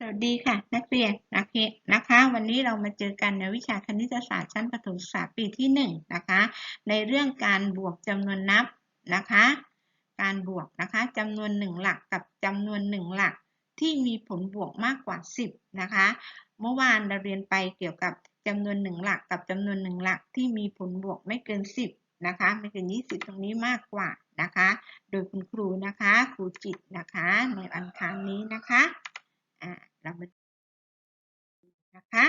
สวัสดีค่ะนักเรียนนักเรียนนะคะ วันนี้เรามาเจอกันในวิชาคณิตศาสตร์ชั้นประถมศึกษาปีที่หนึ่งนะคะ ในเรื่องการบวกจำนวนนับนะคะ การบวกนะคะจำนวนหนึ่งหลักกับจำนวนหนึ่งหลักที่มีผลบวกมากกว่า 10 นะคะ เมื่อวานเราเรียนไปเกี่ยวกับจำนวนหนึ่งหลักกับจำนวนหนึ่งหลักที่มีผลบวกไม่เกิน 10 นะคะ ไม่เกิน 20 ตรงนี้มากกว่านะคะ โดยคุณครูนะคะ ครูจิตนะคะ ในอันคารนี้นะคะ อ่าเรามานะคะ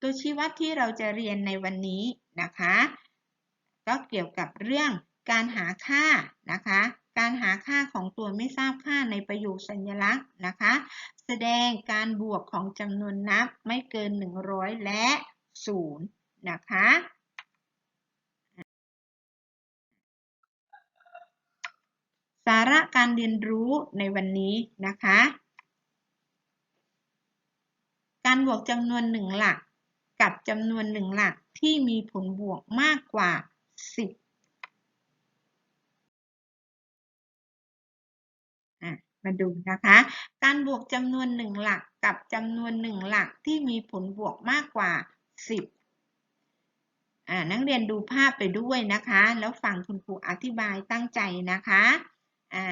ตัวชี้วัดที่เราจะเรียนในวันนี้นะคะ ก็เกี่ยวกับเรื่องการหาค่านะคะ การหาค่าของตัวไม่ทราบค่าในประโยคสัญลักษณ์นะคะ แสดงการบวกของจำนวนนับไม่เกิน 100 และ 0 นะคะสาระการเรียนรู้ในวันนี้นะคะ การบวกจำนวนหนึ่งหลัก กับจำนวนหนึ่งหลักที่มีผลบวกมากกว่า 10มาดูนะคะ การบวกจำนวนหนึ่งหลักกับจำนวนหนึ่งหลักที่มีผลบวกมากกว่า 10อ่านักเรียนดูภาพไปด้วยนะคะ แล้วฟังคุณครูอธิบายตั้งใจนะคะอ่า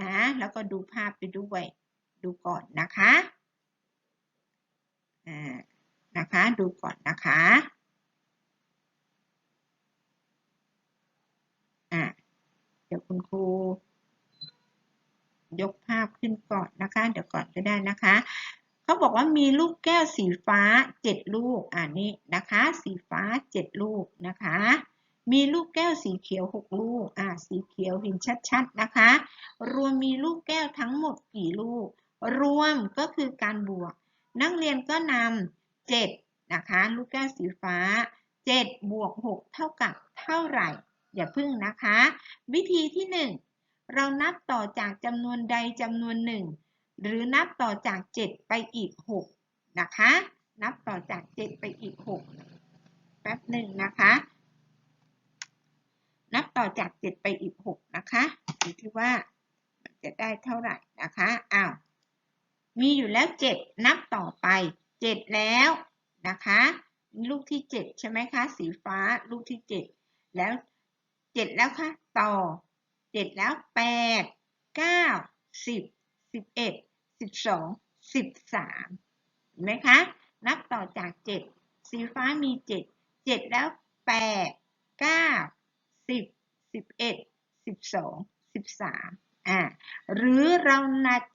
นะ แล้วก็ดูภาพไปด้วย ดูก่อนนะคะ นะคะ ดูก่อนนะคะอ่าเดี๋ยวคุณครูยกภาพขึ้นก่อนนะคะ เดี๋ยวก่อนก็ได้นะคะเขาบอกว่ามีลูกแก้วสีฟ้า7ลูกอ่านี่นะคะ สีฟ้า7ลูกนะคะ มีลูกแก้วสีเขียว6ลูกอ่าสีเขียวเห็นชัดๆนะคะ รวมมีลูกแก้วทั้งหมดกี่ลูก รวมก็คือการบวก นักเรียนก็นำ7นะคะลูกแก้วสีฟ้า 7 บวก 6 เท่ากับเท่าไหร่ อย่าพึ่งนะคะ วิธีที่ 1 เรานับต่อจากจำนวนใดจำนวนหนึ่งหรือนับต่อจาก 7 ไปอีก 6 นะคะ นับต่อจาก 7 ไปอีก 6 แป๊บหนึ่งนะคะ นับต่อจาก 7 ไปอีก 6 นะคะดูที่ว่าจะได้เท่าไหร่นะคะ อ้าว มีอยู่แล้ว 7 นับต่อไป 7 แล้วนะคะ ลูกที่ 7 ใช่ไหมคะ สีฟ้าลูกที่ 7 แล้ว 7 แล้วค่ะ ต่อ 7 แล้ว 8 9 10 11 12 13เห็นไหมคะ นับต่อจาก 7 สีฟ้ามี 7 7 แล้ว 8 9 10 11 12 13 อ่าหรือเรา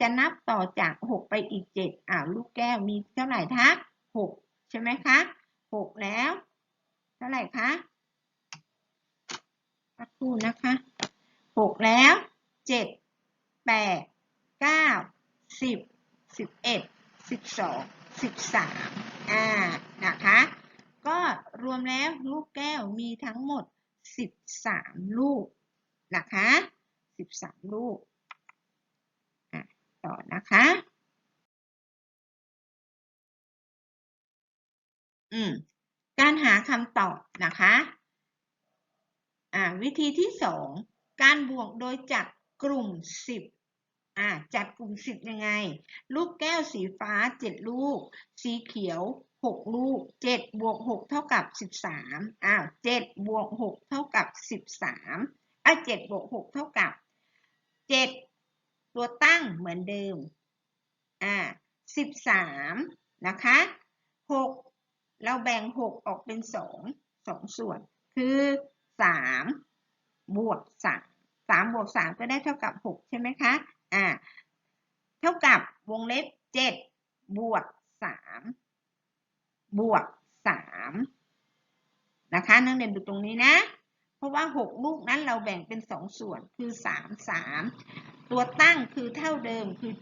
จะนับต่อจาก 6 ไปอีก 7อ่าลูกแก้วมีเท่าไหร่คะ6ใช่ไหมคะ6แล้ว เท่าไหร่คะสักครู่นะคะ6แล้ว7 8 9 10 11 12 13อ่านะคะ ก็รวมแล้วลูกแก้วมีทั้งหมด 13 ลูกนะคะ 13 ลูกต่อนะคะ อืม การหาคำตอบนะคะ อ่า วิธีที่2การบวกโดยจัดกลุ่ม 10 อ่า จัดกลุ่ม 10 ยังไง ลูกแก้วสีฟ้า 7 ลูก สีเขียว 6 ลูก 7 บวก 6 เท่ากับ 13 อ้าว 7 บวก 6 เท่ากับ 13อะ7บวก 6 เท่ากับ 7ตัวตั้งเหมือนเดิม อ่า13นะคะ6เราแบ่ง6ออกเป็น2 2ส่วน คือ3บวก3 3บวก3ก็ได้เท่ากับ6ใช่ไหมคะ อ่า เท่ากับวงเล็บ7บวก3บวก3นะคะนักเรียนดูตรงนี้นะ เพราะว่า 6 ลูกนั้นเราแบ่งเป็น 2 ส่วนคือ 3 3 ตัวตั้งคือเท่าเดิมคือ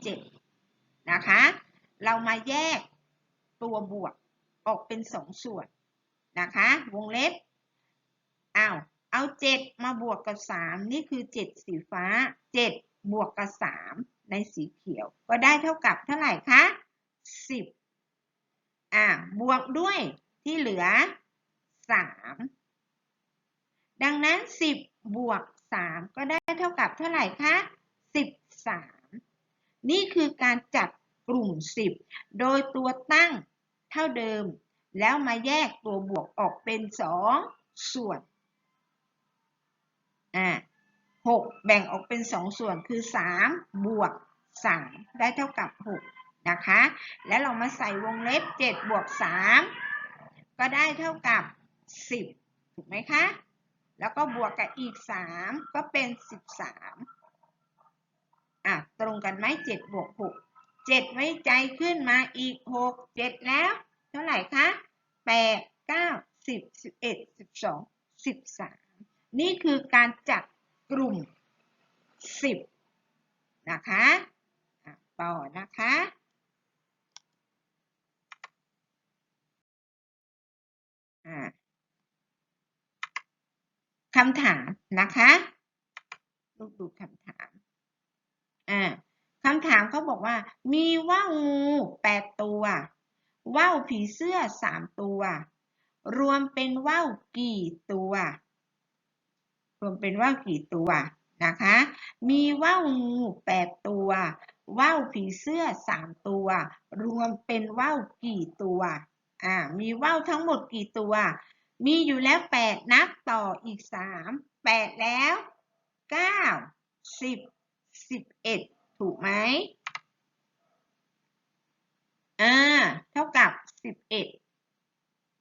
7 นะคะ เรามาแยกตัวบวกออกเป็น 2 ส่วนนะคะ วงเล็บอ้าวเอา 7 มาบวกกับ 3 นี่คือ 7 สีฟ้า 7 บวกกับ 3 ในสีเขียว ก็ได้เท่ากับเท่าไหร่คะ 10อ่าบวกด้วยที่เหลือ 3 ดังนั้น 10 บวก 3 ก็ได้เท่ากับเท่าไหร่คะ13 นี่คือการจัดกลุ่ม 10 โดยตัวตั้งเท่าเดิม แล้วมาแยกตัวบวกออกเป็น 2 ส่วนอ่าหกแบ่งออกเป็น 2 ส่วนคือ 3 บวก 3 ได้เท่ากับ 6 นะคะ แล้วเรามาใส่วงเล็บ 7 บวก 3 ก็ได้เท่ากับ 10 ถูกไหมคะ แล้วก็บวกกับอีก 3 ก็เป็น 13อะตรงกันไหม7บวก6 7 ไว้ใจขึ้นมาอีก 6 7 แล้ว เท่าไหร่คะ 8 9 10 11 12 13 นี่คือการจัดกลุ่ม 10 นะคะอะต่อนะคะ อ่า คำถามนะคะลูกดูคำถาม อ่าคำถามเขาบอกว่า มีว่าวงูแปดตัวว่าวผีเสื้อสามตัว รวมเป็นว่าวกี่ตัว รวมเป็นว่าวกี่ตัวนะคะ มีว่าวงูแปดตัวว่าวผีเสื้อสามตัว รวมเป็นว่าวกี่ตัว อ่า มีว่าวทั้งหมดกี่ตัว มีอยู่แล้วแปดนับต่ออีกสามแล้วเก้าสิบสิบเอ็ดถูกไหมอ่าเท่ากับสิบเอ็ด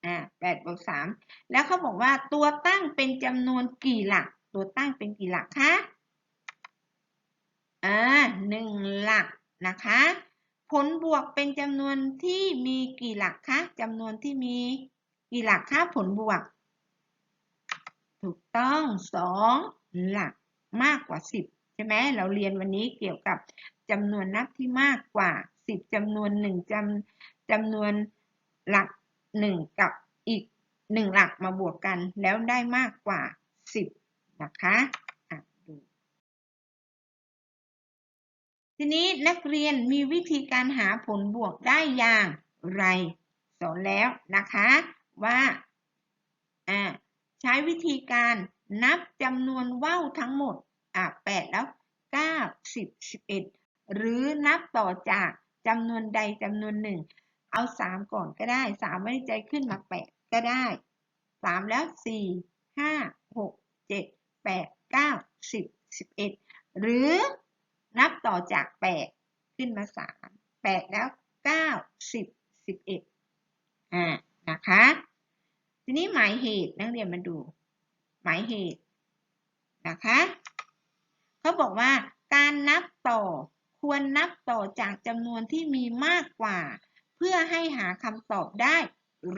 อ่าแปดบวกสามแล้วเขาบอกว่าตัวตั้งเป็นจำนวนกี่หลัก ตัวตั้งเป็นกี่หลักคะอ่าหนึ่งหลักนะคะ ผลบวกเป็นจำนวนที่มีกี่หลักคะจำนวนที่มี กี่หลักคะผลบวก ถูกต้องสองหลักมากกว่าสิบใช่ไหมเราเรียนวันนี้เกี่ยวกับจำนวนนับที่มากกว่าสิบจำนวนหนึ่งจำจำนวนหลักหนึ่งกับอีกหนึ่งหลักมาบวกกันแล้วได้มากกว่าสิบนะคะะดูทีนี้นักเรียนมีวิธีการหาผลบวกได้อย่างไร สอนแล้วนะคะ ว่าอ่าใช้วิธีการนับจำนวนว่าวทั้งหมดอะแปดแล้วเก้าสิบสิบเอ็ดหรือนับต่อจากจำนวนใดจำนวนหนึ่ง เอาสามก่อนก็ได้สามไม่ใจขึ้นมาแปดก็ได้สามแล้วสี่ห้าหกเจ็ดแปดเก้าสิบสิบเอ็ดหรือนับต่อจากแปดขึ้นมาสามแปดแล้วเก้าสิบสิบเอ็ดอ่านะคะ นี้หมายเหตุนักเรียนมาดู หมายเหตุนะคะเขาบอกว่าการนับต่อควรนับต่อจากจำนวนที่มีมากกว่า เพื่อให้หาคำตอบได้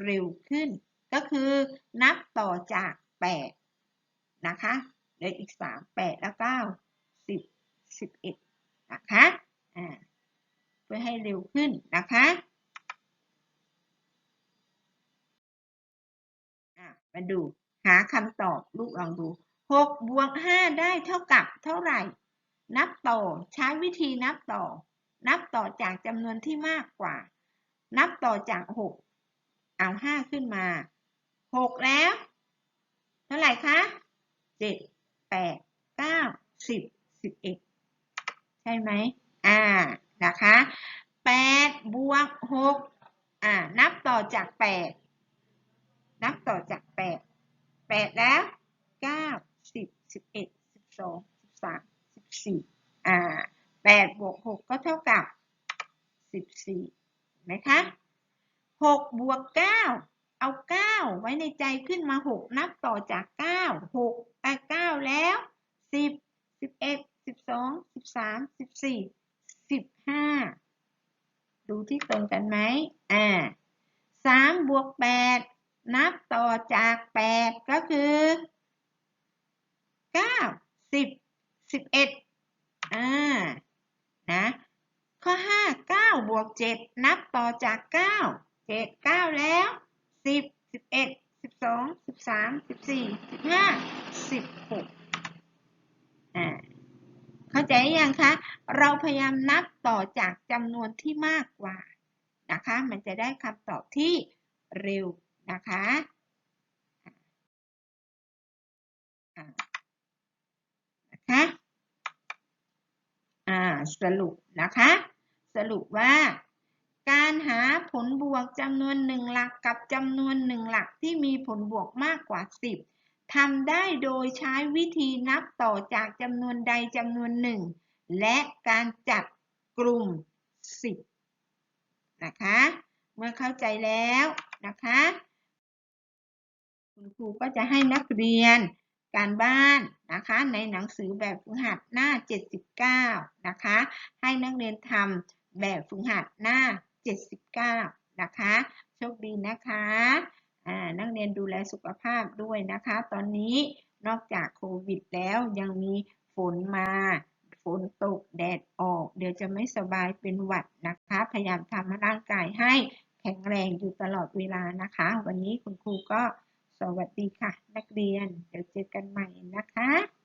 เร็วขึ้น ก็คือนับต่อจาก 8 นะคะเหลืออีก 3 8 แล้ว 9 10 11 นะคะอ่าเพื่อให้เร็วขึ้นนะคะ มาดู หาคำตอบลูกลองดู6บวก5ได้เท่ากับเท่าไหร่ นับต่อใช้วิธีนับต่อ นับต่อจากจำนวนที่มากกว่า นับต่อจาก 6 เอา 5 ขึ้นมา 6 แล้ว เท่าไหร่คะ7 8 9 10 11 ใช่ไหมอ่านะคะ8บวก6อ่านับต่อจาก 8 นับต่อจาก 8 8 แล้ว9สิบสิบเอ็ดสิบสองสิบสามสิบสี่อ่าแปดบวกหกก็เท่ากับสิบสี่ไหมคะหกบวกเก้าเอาเก้าไว้ในใจขึ้นมาหกนับต่อจากเก้าหกแปเก้าแล้วสิบสิบเอ็ดสิบสองสิบสามสิบสี่สิบห้าดูที่ตรงกันไหมอ่าสามบวกแปด นับต่อจากแปดก็คือเก้าสิบสิบเอ็ดอ่านะข้อห้าเก้าบวกเจ็ดนับต่อจากเก้าเจ็ดเก้าแล้วสิบสิบเอ็ดสิบสองสิบสามสิบสี่สิบห้าสิบหกอ่าเข้าใจยังคะ เราพยายามนับต่อจากจำนวนที่มากกว่านะคะ มันจะได้คำตอบที่เร็ว นะคะนะคะอ่าสรุปนะคะ สรุปว่าการหาผลบวกจำนวนหนึ่งหลักกับจำนวนหนึ่งหลักที่มีผลบวกมากกว่า 10ทำได้โดยใช้วิธีนับต่อจากจำนวนใดจำนวนหนึ่ง และการจัดกลุ่ม 10 นะคะ เมื่อเข้าใจแล้วนะคะ คุณครูก็จะให้นักเรียนการบ้านนะคะ ในหนังสือแบบฝึกหัดหน้า 79 นะคะ ให้นักเรียนทำแบบฝึกหัดหน้า 79 นะคะ โชคดีนะคะอ่านักเรียนดูแลสุขภาพด้วยนะคะ ตอนนี้นอกจากโควิดแล้วยังมีฝนมา ฝนตกแดดออก เดี๋ยวจะไม่สบายเป็นหวัดนะคะ พยายามทำร่างกายให้แข็งแรงอยู่ตลอดเวลานะคะ วันนี้คุณครูก็ สวัสดีค่ะ นักเรียน เดี๋ยวเจอกันใหม่นะคะ